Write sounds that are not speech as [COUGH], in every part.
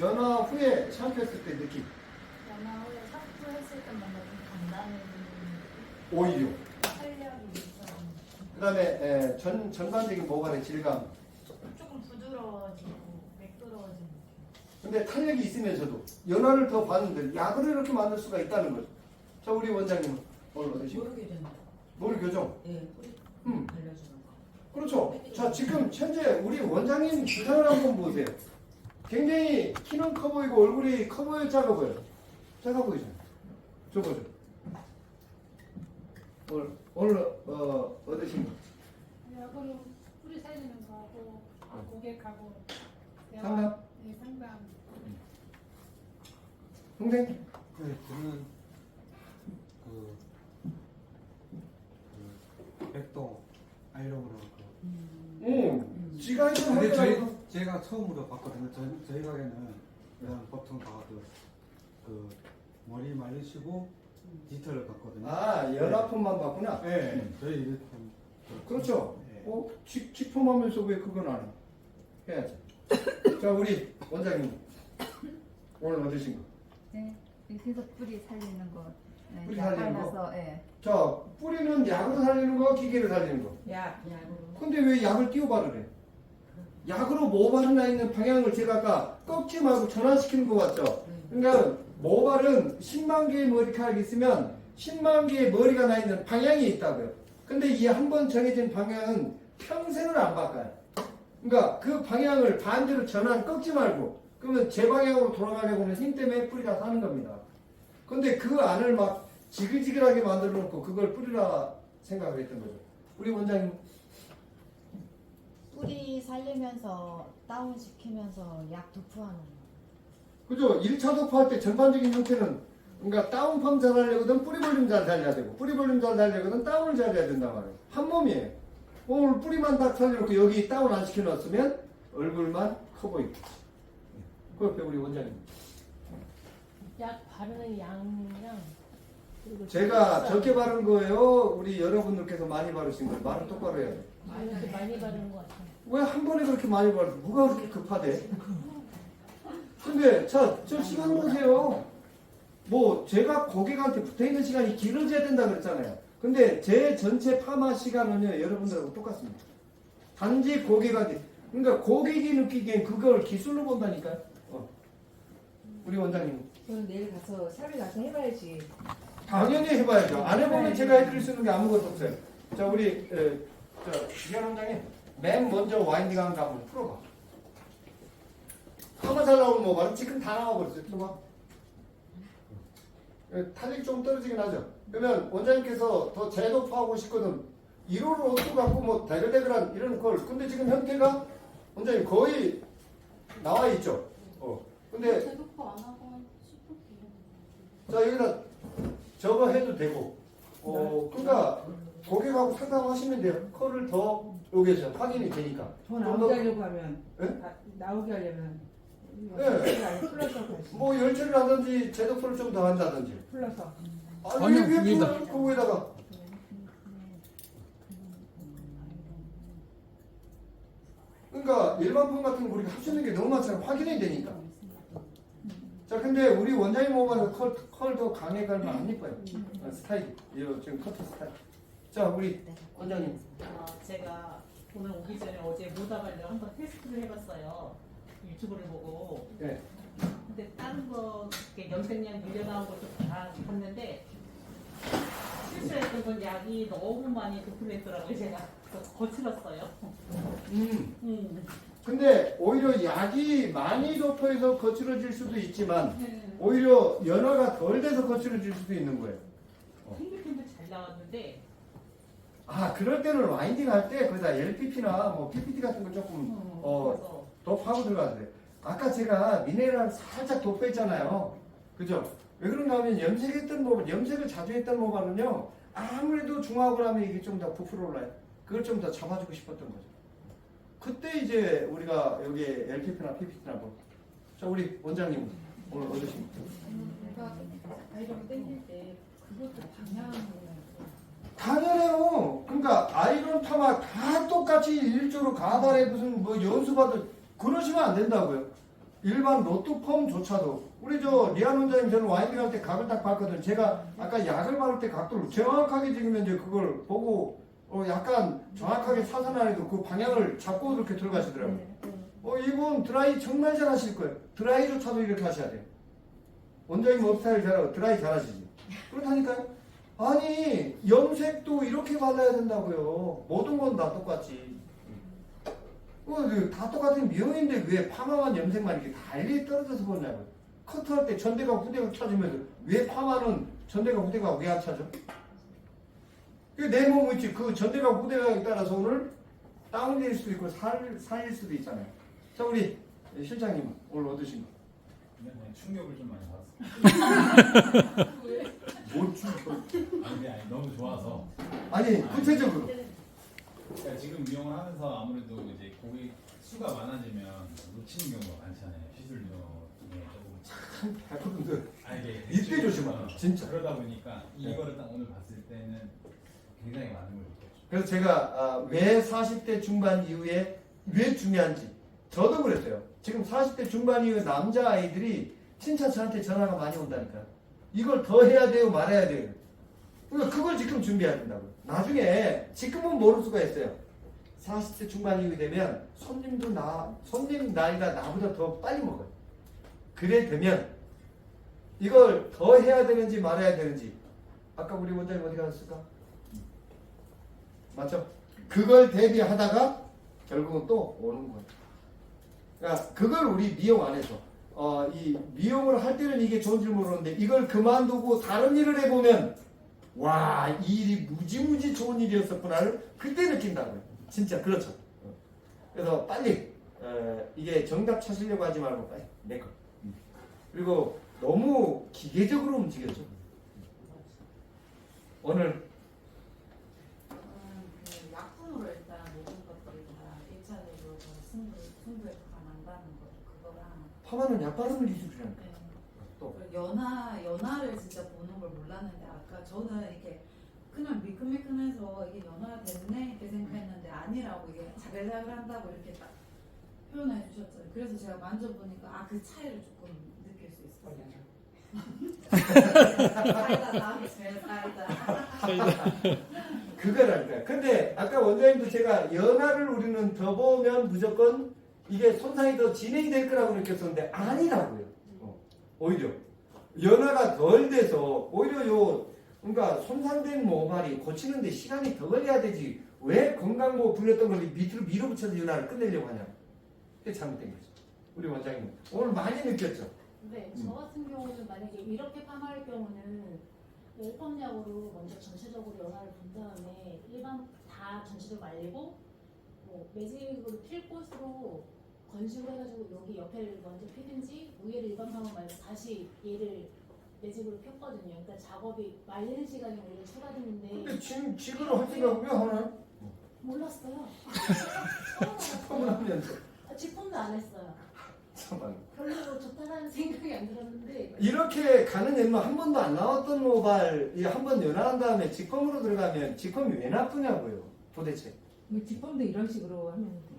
연화 후에 샴푸했을 때 느낌? 연하 후에 샴푸 했을 때 뭔가 좀 단단한 오히려. 탄력이 있어. 그 다음에 전, 전반적인 모발의 질감. 조금 부드러워지고 매끄러워지는 근데 탄력이 있으면서도 연화를 더 받는데 약을 이렇게 만들 수가 있다는 거죠. 자 우리 원장님은 오늘 어떠시고 모르겠잖아. 머리 교정 예, 뿌리 음. 발라주는 거. 그렇죠. 자 지금 현재 우리 원장님 기상을 한번 보세요 굉장히 키는 커 보이고 얼굴이 커 보여 작아 보여 작아 보이죠? 저거죠 오늘 오늘 어 어떠신 거. 약으로 뿌리 살리는 거하고 아, 고객하고 대화, 상담? 네, 상담. 동생? 네, 저는 그, 그 백동 아이러브로 그. 제가 처음으로 봤거든요. 저희, 저희 가게는 그냥 보통 다그 그 머리 말리시고 디테일을 봤거든요. 아 연합품만 봤구나 네, 저희 이제 좀 그렇죠 네. 어 직, 직품 하면서 왜 그건 안 해? 해야지 [LAUGHS] 자 우리 원장님 오늘 어떠신 거? 네, 이렇게 해서 뿌리 살리는 거. 네, 뿌리 약 살리는 거? 발라서, 예. 자 뿌리는 약으로 살리는 거 기계로 살리는 거 약, 약으로. 근데 왜 약을 띄워 바르래? 약으로 모발에 나 있는 방향을 제가 아까 꺾지 말고 전환시키는 거 같죠? 그러니까 모발은 10만 개의 머리카락이 있으면 10만 개의 머리가 나 있는 방향이 있다고요. 근데 이 한 번 정해진 방향은 평생을 안 바꿔요. 그러니까 그 방향을 반대로 전환 꺾지 말고 그러면 제 방향으로 돌아가려고 하는 힘 때문에 뿌리가 사는 겁니다. 근데 그 안을 막 지글지글하게 만들어 놓고 그걸 뿌리라 생각을 했던 거죠. 우리 원장님 뿌리 살리면서 다운 시키면서 약 도포하는 거. 그죠? 1차 도포할 때 전반적인 형태는 그러니까 다운펌 잘 하려거든 뿌리 볼륨 잘 살려야 되고 뿌리 볼륨 잘 살려거든 다운을 잘 해야 된단 말이에요. 한 몸이에요. 오늘 뿌리만 딱 살려놓고 여기 다운 안 시켜놨으면 얼굴만 커 보이고. 그 옆에 우리 원장님. 약 바르는 양이랑 그리고 제가. 적게 바른 거예요. 우리 여러분들께서 많이 바르신 거예요. 말은 똑바로 해야 돼. 많이 많이 바르는 것 같아요. 왜 한 번에 그렇게 많이 바르 누가 그렇게 급하대? 근데 자, 저 시간 보세요. 뭐 제가 고객한테 붙어 있는 시간이 길어져야 된다 그랬잖아요. 근데 제 전체 파마 시간은요 여러분들하고 똑같습니다. 단지 고객한테 그러니까 고객이 느끼기엔 그걸 기술로 본다니까요. 어. 우리 원장님 저는 내일 가서 샵에 가서 해봐야지. 당연히 해봐야죠. 안 해보면 제가 해드릴 수 있는 게 아무것도 없어요. 자 우리 에, 자 이현 원장님 맨 먼저 와인딩 하는 거 한번 풀어봐. 파마 잘 나오는 모발은 지금 다 나와버렸어요. 풀어봐. 에, 탄력이 좀 떨어지긴 하죠. 그러면 원장님께서 더 재도포하고 싶거든. 1호를 어떻게 갖고 뭐 대글대글한 이런 걸. 근데 지금 형태가 원장님 거의 나와 있죠. 어. 근데 제도포 안 하고 한 10분 자 여기다 저거 해도 되고 어 그러니까 고객하고 상담하시면 돼요 컬을 더 여기서 확인이 되니까 더좀 나오게 더- 하려고 하면, 네? 아, 나오게 하려면, 네. 다시. 뭐 열처리를 하든지 제도표를 좀 더 한다든지 풀러서. 아니 아니요, 위에다. 풀을 그 위에다가 그러니까 일반 펌 같은 거 우리가 있는 게 너무 많잖아요 확인이 되니까 자 근데 우리 원장님 모발은 컬더 강하게 갈면 안 이뻐요 아, 스타일 이거 지금 커트 스타일 자 우리 원장님 어, 제가 오늘 오기 전에 어제 모다발을 한번 테스트를 해봤어요. 유튜브를 보고. 네. 근데 다른 거 이렇게 염색약 밀려 나온 것도 다 봤는데 실수했던 건 약이 너무 많이 도플했더라고요. 제가 그래서 거칠었어요. 음 음. 근데 오히려 약이 많이 덮여서 거칠어질 수도 있지만 네. 오히려 연화가 덜 돼서 거칠어질 수도 있는 거예요. 탱글탱글 잘 나왔는데 아 그럴 때는 와인딩 할 때 거기다 LPP나 뭐 PPT 같은 거 조금 음, 어 그래서 덮하고 들어가야 돼. 아까 제가 미네랄 살짝 덮여있잖아요. 그죠? 왜 그런가 하면 염색했던 모발, 염색을 자주 했던 모발은요 아무래도 중화하고 나면 이게 좀 더 부풀어 올라요. 그걸 좀 더 잡아주고 싶었던 거죠. 그때 이제 우리가 여기 LPP나 PPT나 뭐. 자 우리 원장님 오늘 어떠십니까? 내가 아이러브 땡길 때 그것도 방향으로 당연해요. 그러니까 아이론 파마 다 똑같이 일조로 가발에 무슨 뭐 연수받을 그러시면 안 된다고요. 일반 로또 펌조차도 우리 저 리안 원장님 저는 와인딩 할 때 각을 딱 봤거든. 제가 아까 약을 바를 때 각도를 정확하게 지금 이제 그걸 보고 어 약간 정확하게 사선 안에도 그 방향을 잡고 이렇게 들어가시더라고요. 어 이분 드라이 정말 잘하실 거예요. 드라이조차도 이렇게 하셔야 돼요. 원장님 업스타일 잘하고 드라이 잘하시지. 그렇다니까요. 아니 염색도 이렇게 발라야 된다고요. 모든 건 다 똑같지. 어, 그다 똑같은 미용인데 왜 파마만 염색만 이렇게 달리 떨어져서 보냐고요. 커트할 때 전대가 후대가 찾으면서 왜 파마는 전대가 후대가 왜안 찾아? 내몸 있지. 그 전대가 후대가에 따라서 오늘 다운될 수도 있고 살, 살릴 수도 있잖아요. 자 우리 실장님 오늘 얻으신 거. 그냥 충격을 좀 많이 받았어요. [LAUGHS] 뭘 충격? 아니, 아니 너무 좋아서. 아니 구체적으로. 그러니까 지금 미용을 하면서 아무래도 이제 고객 수가 많아지면 놓치는 경우가 많잖아요. 시술료 중에 조금. 백분들 아 이게 이때 조심하라. 진짜. 그러다 보니까 네. 이거를 딱 오늘 봤을 때는 굉장히 많은 걸 느꼈죠. 그래서 제가 아, 왜 40대 중반 이후에 왜 중요한지 저도 그랬어요. 지금 40대 중반 이후에 남자 아이들이 저한테 전화가 많이 온다니까. 이걸 더 해야 돼요, 말아야 돼요. 그러니까 그걸 지금 준비해야 된다고. 나중에 지금은 모를 수가 있어요. 40대 중반 이후에 되면 손님도 나 손님 나이가 나보다 더 빨리 먹어요. 그래 되면 이걸 더 해야 되는지 말아야 되는지 아까 우리 원장님 어디 갔을까? 맞죠? 그걸 대비하다가 결국은 또 오는 거예요. 그러니까 그걸 우리 미용 안에서 어, 이 미용을 할 때는 이게 좋은지 모르는데 이걸 그만두고 다른 일을 해보면 와, 이 일이 무지무지 좋은 일이었었구나를 그때 느낀다고요. 진짜 그렇죠. 어. 그래서 빨리 어, 이게 정답 찾으려고 하지 말고 빨리 내 거. 음. 그리고 너무 기계적으로 움직였죠. 오늘 그 약품으로 일단 모든 것들이 다 1차적으로 승부, 승부에 가난다는 거그 거랑 파마는 약 바르는 기술이라는 네. 또. 그리고 연하, 연하를 진짜 보는 걸 몰랐는데 아까 저는 이렇게 그냥 미끈미끈해서 이게 연하가 됐네 이렇게 생각했는데 아니라고 이게 자글자글 한다고 이렇게 딱 표현해 주셨잖아요. 그래서 제가 만져보니까 아 그 차이를 조금 느낄 수 있어요. 사이다 [LAUGHS] 다음에 제일 사이다. 그거라니까. 근데 아까 원장님도 제가 연화를 우리는 더 보면 무조건 이게 손상이 더 진행이 될 거라고 느꼈었는데 아니라고요. 어, 오히려 연화가 덜 돼서 오히려 요 그러니까 손상된 모발이 고치는데 시간이 더 걸려야 되지. 왜 건강보 불렸던 걸 밑으로 밀어붙여서 연화를 끝내려고 하냐. 그게 잘못된 거죠. 우리 원장님 오늘 많이 느꼈죠. 네, 음. 저 같은 경우는 만약에 이렇게 파마할 경우는 열펌약으로 먼저 전체적으로 연화를 본 다음에 일반 다 전체적으로 말리고 뭐 매직으로 필 곳으로 건식으로 해가지고 여기 옆에를 먼저 피든지 위에를 일반 파마 말고 다시 얘를 매직으로 폈거든요. 그러니까 작업이 말리는 시간이 오히려 추가됐는데 근데 지금 할 생각 왜 하나요? 몰랐어요. 펌을 하면 아, 직폰도 안 했어요. 참만. 별로 좋다라는 생각이 안 들었는데 이렇게 가는 연마 한 번도 안 나왔던 모발 한번 연화한 다음에 직검으로 들어가면 직검이 왜 나쁘냐고요 도대체 이 뒷범도 이런 식으로 하면 돼.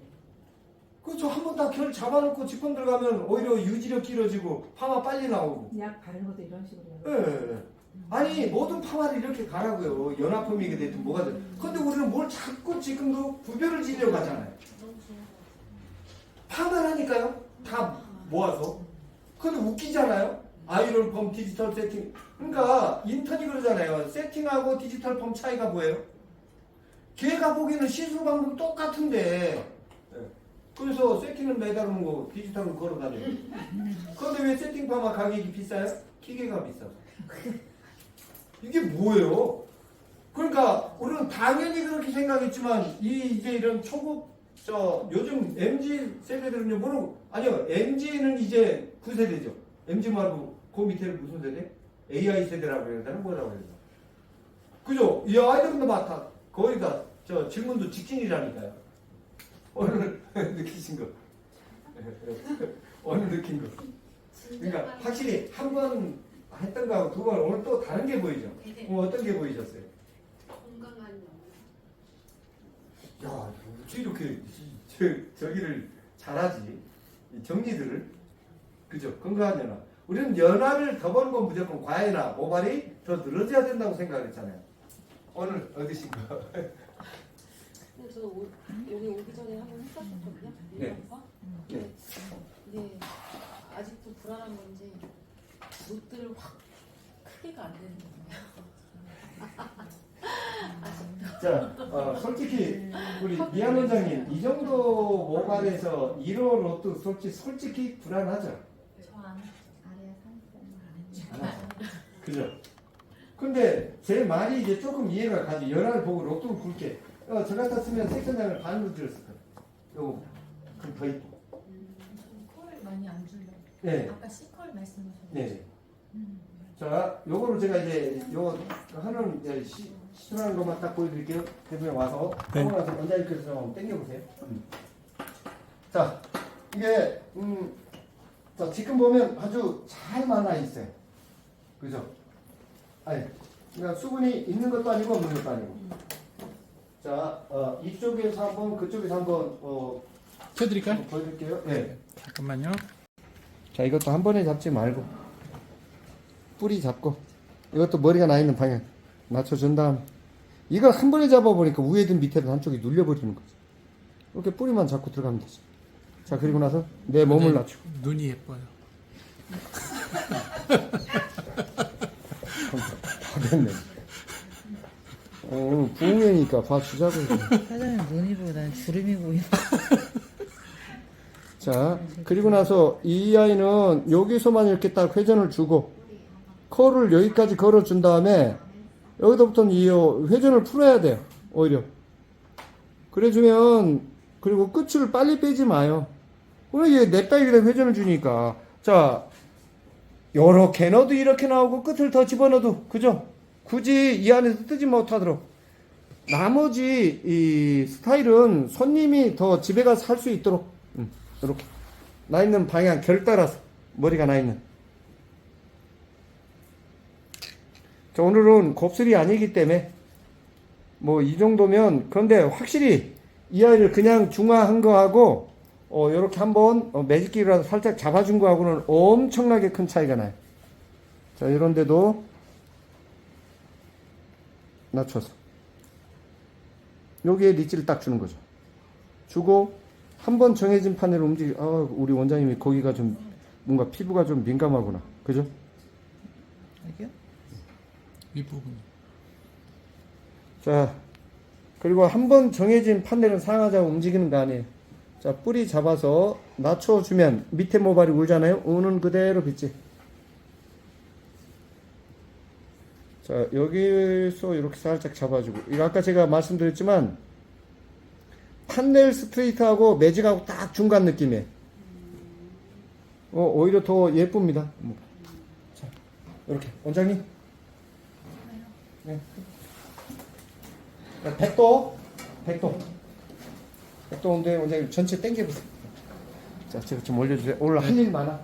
그렇죠 한 번 다 결 잡아놓고 직검 들어가면 오히려 유지력 길어지고 파마 빨리 나오고 약 바르는 것도 이런 식으로 예. 예, 예. 아니 모든 파마를 이렇게 가라고요 연화펌이게 됐든 뭐가 됐든 근데 우리는 뭘 자꾸 지금도 구별을 지려고 하잖아요 거 파마라니까요 다 모아서 근데 웃기잖아요 아이론 펌 디지털 세팅 그러니까 인턴이 그러잖아요 세팅하고 디지털 펌 차이가 뭐예요? 걔가 보기에는 시술 방법 똑같은데 예. 그래서 세팅을 매달은 거 디지털을 걸어 다녀요 그런데 왜 세팅 파마 가격이 비싸요? 기계가 비싸서 이게 뭐예요? 그러니까 우리는 당연히 그렇게 생각했지만 이 이제 이런 초급 저 요즘 MZ 세대들은요 뭐로 아니요 MZ는 이제 9세대죠 MZ 말고 그 밑에는 무슨 세대? AI 세대라고 해야 되나 뭐라고 해야 그죠? 이 아이들도 많다 거의 다 저 질문도 직진이라니까요 오늘 [LAUGHS] 느끼신 거 오늘 느낀 거 그러니까 확실히 한 번 했던 거하고 두 번 오늘 또 다른 게 보이죠 오늘 어떤 게 보이셨어요? 건강한 영. 야, 어떻게 이렇게 저, 저기를 잘하지? 이 정리들을 그죠? 건강한 연화. 우리는 연화를 더 버는 건 무조건 과외나 모발이 더 늘어져야 된다고 생각했잖아요. 오늘 어디신가? [LAUGHS] 저도 오, 여기 오기 전에 한번 했었거든요. 네. 네. 이게 아직도 불안한 건지 롯들 확 크게가 안 되는 거예요. [LAUGHS] 자, 어, 솔직히 우리 미안 원장님 이 정도 모발에서 1호 로또 솔직히 솔직히 불안하죠. 저안 아래. 안 하죠. 그죠? 근데 제 말이 이제 조금 이해가 가지. 연화를 보고 로또를 굵게. 어, 저 같았으면 색선장을 반으로 들었을 거예요. 요거 그럼 더 이쁘고. 콜 많이 안 줄래. 네. 아까 C콜 말씀하셨는데. 네. 자, 요거를 제가 이제 요 하는 이제 시, 시술하는 것만 딱 보여드릴게요. 대표님 와서 하고 나서 원장님께서 좀 한번 당겨보세요. 음. 자, 이게 음, 자 지금 보면 아주 잘 말라 있어요. 그죠? 아니, 그러니까 수분이 있는 것도 아니고 없는 것도 아니고. 자, 어, 이쪽에서 한번 그쪽에서 한번 어, 펴드릴까요? 한번 보여드릴게요. 네. 잠깐만요. 자 이것도 한 번에 잡지 말고 뿌리 잡고 이것도 머리가 나 있는 방향 맞춰준 다음 이걸 한 번에 잡아보니까 위에든 밑에든 한쪽이 눌려버리는 거지 이렇게 뿌리만 잡고 들어가면 되지 자 그리고 나서 내 몸을 낮추고 눈이 예뻐요. [LAUGHS] 하겠네 어 부흥회니까 봐주자고. 사장님 눈이 보다는 주름이 보이는 [LAUGHS] 자 그리고 나서 이 아이는 여기서만 이렇게 딱 회전을 주고 코를 여기까지 걸어준 다음에 여기서부터는 이 회전을 풀어야 돼요 오히려. 그래주면 그리고 끝을 빨리 빼지 마요. 오늘 이게 냅다 이렇게 회전을 주니까. 자 요렇게 넣어도 이렇게 나오고 끝을 더 집어넣어도 그죠 굳이 이 안에서 뜨지 못하도록. 나머지 이 스타일은 손님이 더 집에 가서 살 수 있도록. 음, 이렇게. 나 있는 방향 결 따라서. 머리가 나 있는. 자, 오늘은 곱슬이 아니기 때문에 뭐 이 정도면 그런데 확실히 이 아이를 그냥 중화한 거하고 어 요렇게 한번 어, 매직기라도 살짝 잡아준 거하고는 엄청나게 큰 차이가 나요. 자 이런데도 낮춰서 여기에 리치를 딱 주는 거죠. 주고 한 번 정해진 판넬을 움직이 아 우리 원장님이 거기가 좀 뭔가 피부가 좀 민감하구나. 그죠? 윗부분. 자, 그리고 한 번 정해진 판넬은 상하자고 움직이는 거 아니에요. 자, 뿌리 잡아서 낮춰주면 밑에 모발이 울잖아요. 우는 그대로 빗지. 자, 여기서 이렇게 살짝 잡아주고. 이거 아까 제가 말씀드렸지만, 판넬 스트레이트하고 매직하고 딱 중간 느낌이에요. 어, 오히려 더 예쁩니다. 자, 이렇게. 원장님. 네. 자, 100도, 100도. 100도인데 원장님 전체 당겨보세요. 자, 제가 좀 올려주세요. 오늘 할 일 많아.